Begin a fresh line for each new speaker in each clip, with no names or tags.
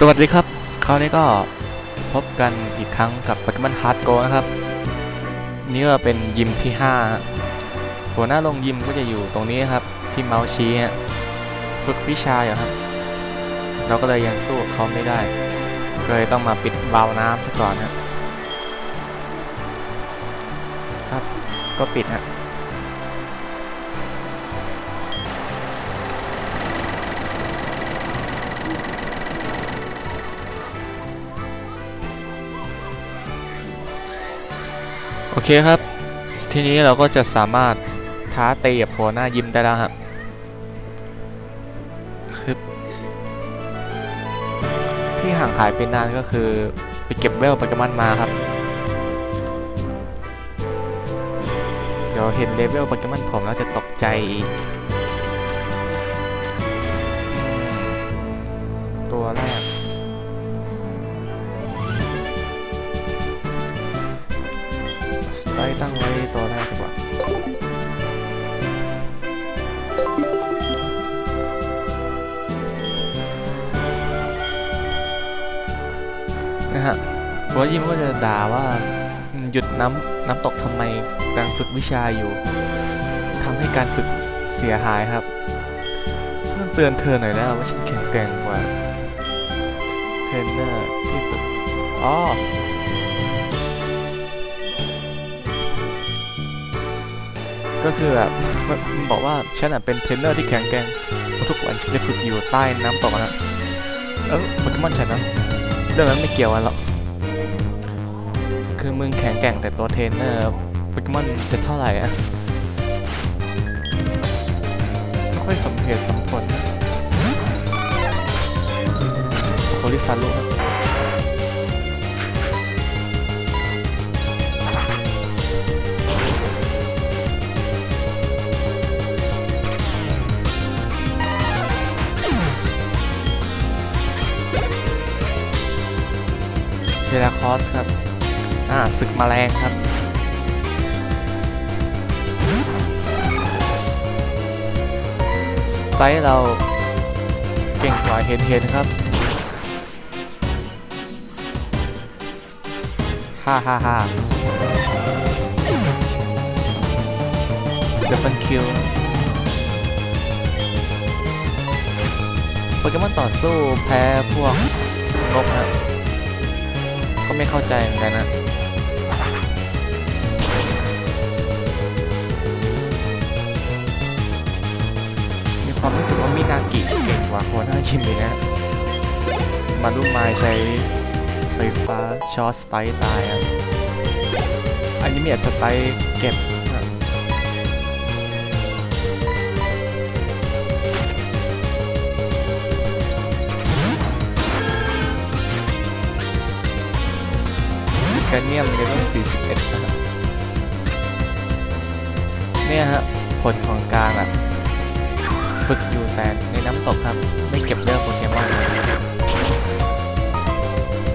สวัสดีครับ คราวนี้ก็พบกันอีกครั้งกับปัจจุบันฮาร์ดโกนะครับ นี่ก็เป็นยิมที่ 5 หัวหน้าลงยิมก็จะอยู่ตรงนี้ครับ ที่เมาส์ชี้ฝึกวิชาอยู่ครับ เราก็เลยยังสู้เขาไม่ได้ก็เลยต้องมาปิดวาวน้ำซะก่อนฮะครับ ก็ปิดฮะ โอเคครับ ทีนี้เราก็จะสามารถท้าเตีกับหัวหน้ายิมได้แล้วครับที่ห่างหายไปนานก็คือไปเก็บเวลโปเกมอนมาครับ เดี๋ยวเห็นเลเวลโปเกมอนผมแล้วจะตกใจตัวแรก ว้ตั้งไว้ตัวแรกดีกว่านะฮะหัวยิมก็จะด่าว่าหยุดน้ำน้ำตกทำไมกำลังฝึกวิชาอยู่ทำให้การฝึกเสียหายครับฉันต้องเตือนเธอหน่อยแล้วว่าฉันแข็งแกร่งกว่าเทรนเนอร์ที่ฝึกอ๋อ ก็คือแบบมันบอกว่าฉันอะเป็นเทรนเนอร์ที่แข็งแกร่งทุกวันฉันจะฝึกอยู่ใต้น้ำตกนะเออโปเกมอนฉันนะเรื่องนั้นไม่เกี่ยวกันหรอกคือมึงแข็งแกร่งแต่ตัวเทรนเนอร์โปเกมอนจะเท่าไหร่อะไม่ค่อยสมเหตุสมผลโคลิซารุ ศึกแมลงครับ ไซส์เราเก่งกว่าเห็นเห็นครับฮ่าฮ่าฮ่าเดบันคิวโปเกมอนต่อสู้แพ้พวกนกนะก็ไม่เข้าใจเหมือนกันนะ ความรู้สึกว่ามินากิเก่งกว่าหัวหน้ายิมเลยนะมารุมไม้ใช้ไฟฟ้าช็อตสไตล์ตายอันนี้มีสไตล์เก็บอะแกรเนียมเลเวล41นะครับเนี่ยฮะผลของการแบบ ฝึกอยู่แต่ในน้ำตกครับ ไม่เก็บเลือกโปเกมอน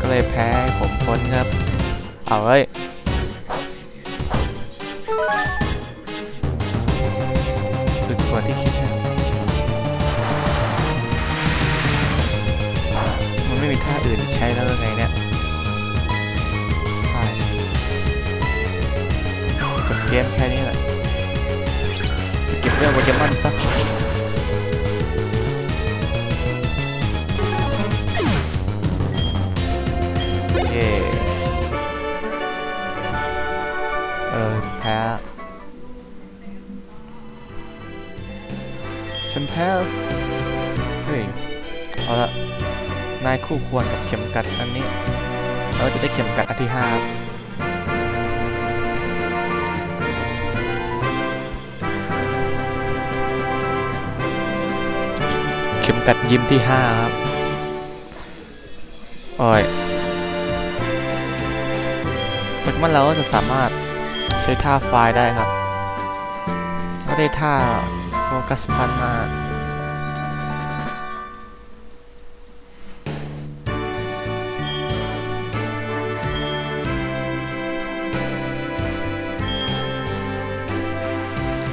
ก็เลยแพ้ผมพ้นครับ เอาเว้ยฝึกกว่าที่คิดนะมันไม่มีท่าอื่นใช้แล้วไงเนี่ยใช่จบเกมแค่นี้แหละเก็บเรื่องโปเกมอนซะ ฉันแพ้ เฮ้ย เอาละ นายคู่ควรกับเข็มกัดอันนี้ เราจะได้เข็มกัดอันที่ห้าเข็มกัดยิมที่ห้าครับโอ้ยโปเกมอนเราก็จะสามารถใช้ท่าไฟได้ครับ ก็ได้ท่า กัสพันมา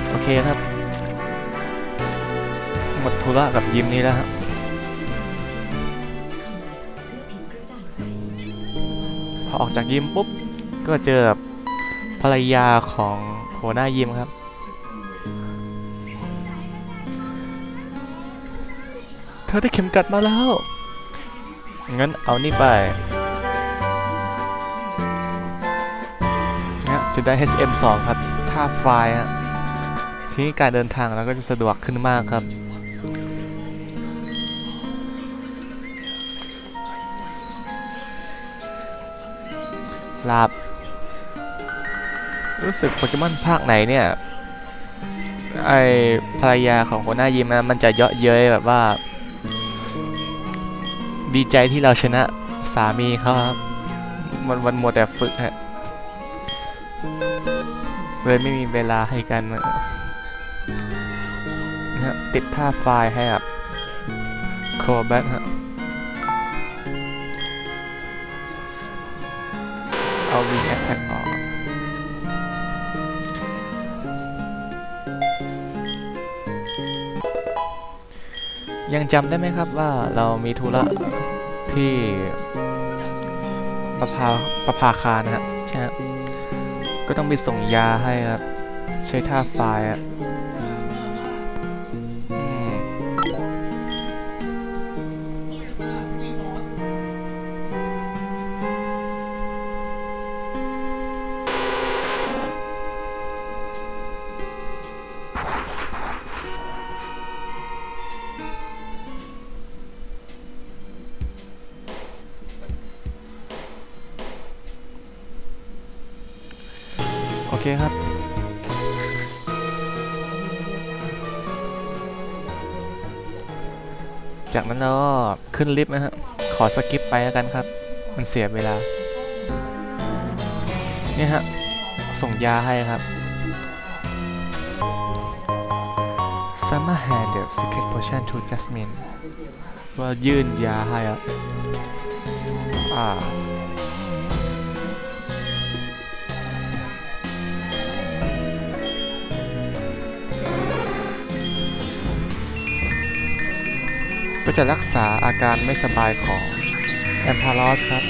โอเคครับ หมดธุระกับยิมนี้แล้วครับอออกจากยิมปุ๊บ ก็เจอกับภรรยาของหัวหน้ายิมครับ ธอได้เข็มกัดมาแล้ว งั้นเอานี่ไปเนี่ยจะได้ HM2 ครับท่าไฟล์ฮะทีนี้การเดินทางเราก็จะสะดวกขึ้นมากครับ ลาบ รู้สึกโปเกมอนภาคไหนเนี่ยไอภรรยาของหัวหน้ายิมนะมันจะเยาะเย้ยแบบว่า ดีใจที่เราชนะสามีเขาครับวันวันมัวแต่ฝึกฮะเลยไม่มีเวลาให้กันนะฮะติดท่าไฟล์ให้กับโคแบทฮะเอาวิงแอ t แทกออกยังจำได้ไหมครับว่าเรามีธุระ ที่ประภาประภาคารนะฮะใช่ฮะก็ต้องไปส่งยาให้ครับ ใช้ท่าไฟอะ เคครับ จากนั้นเราก็ขึ้นลิฟต์นะฮะ ขอสกิปไปแล้วกันครับ มันเสียเวลา เนี่ยฮะ ส่งยาให้ครับ Summer Hand the Secret Potion to Jasmine ว่ายื่นยาให้ครับอ่า จะรักษาอาการไม่สบายของแอมพาลอสครับ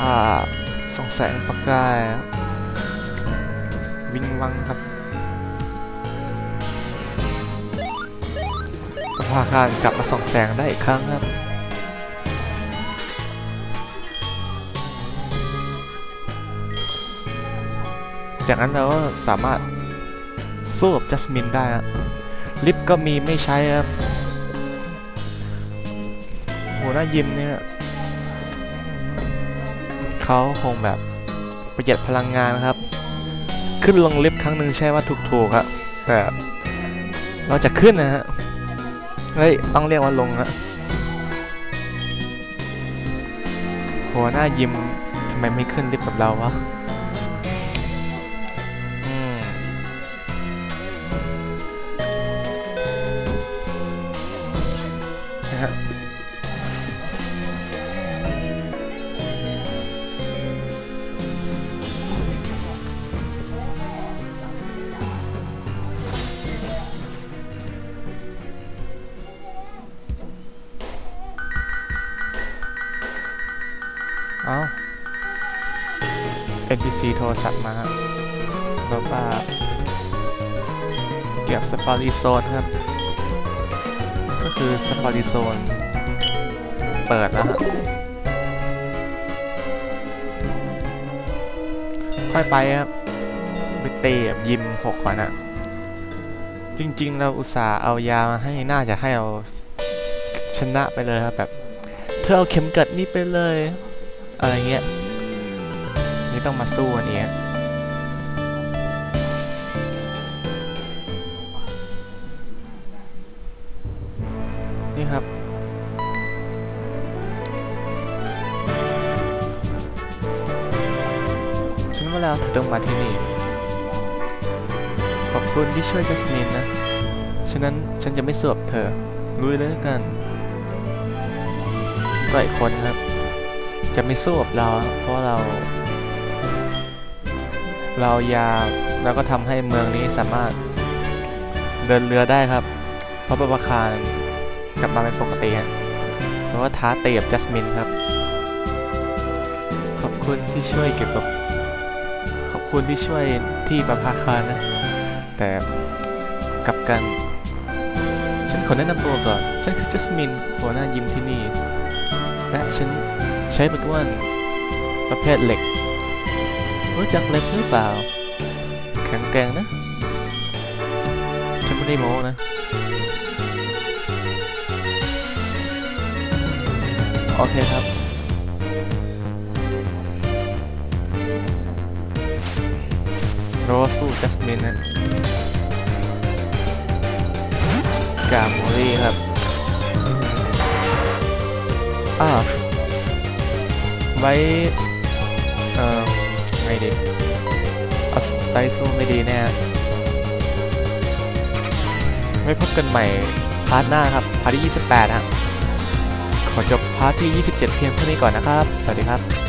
อ่าส่องแสงประกายวิงวังครับก็พาคารกลับมาส่องแสงได้อีกครั้งครับจากนั้นเราก็สามารถสู้กับจัสมินได้นะ ลิฟต์ก็มีไม่ใช้ครับหัวหน้ายิมเนี่ยเขาคงแบบประหยัดพลังงานครับ ขึ้นลงลิฟต์ครั้งหนึ่งใช่ว่าถูกๆครับแต่เราจะขึ้นนะฮะ เฮ้ย ต้องเรียกว่าลงนะหัวหน้ายิมทำไมไม่ขึ้นลิฟต์กับเราวะ NPC โทรศัพท์มาบอกว่าเกี่ยวกับสปารีโซนครับ ก็คือสปาริโซนเปิดแล้วฮะค่อยไปครับไปเตะยิมหกก่อนอะจริงๆ เราอุตส่าห์เอายามาให้น่าจะให้เราชนะไปเลยครับแบบ เธอเอาเข็มกัดนี้ไปเลย อะไรเงี้ย นี่ต้องมาสู้อันนี้นี่ครับ ฉันว่าแล้วเธอต้องมาที่นี่ ขอบคุณที่ช่วยจัสมินนะ ฉะนั้นฉันจะไม่สวบเธอลุยเลยกันก็อีกคนครับ จะไม่สู้กับเรา เพราะเรา เรายาแล้วก็ทำให้เมืองนี้สามารถเดินเรือได้ครับ เพราะประภาคารกลับมาเป็นปกติฮะเพราะว่าท้าเตะกับจัสมินครับ ขอบคุณที่ช่วยเกี่ยวกับ ขอบคุณที่ช่วยที่ประภาคารนะ แต่กลับกัน ฉันขอแนะนำตัวก่อน ฉันคือจัสมินหัวหน้ายิมที่นี่ และฉันใช้โปเกมอนประเภทเหล็ก รู้จักเล็กหรือเปล่า แข็งแกร่งนะ ฉันไม่ได้โม้นะ โอเคครับเราสู้จัสมินนะกาโมลี่ครับอ่าไว้ ไงดีเอาไซสู้ไม่ดีแน่ไม่พบกันใหม่พาร์ทหน้าครับพาร์ทที่ 28ฮะขอจบพาร์ทที่ 27 เพียงเท่านี้ก่อนนะครับ สวัสดีครับ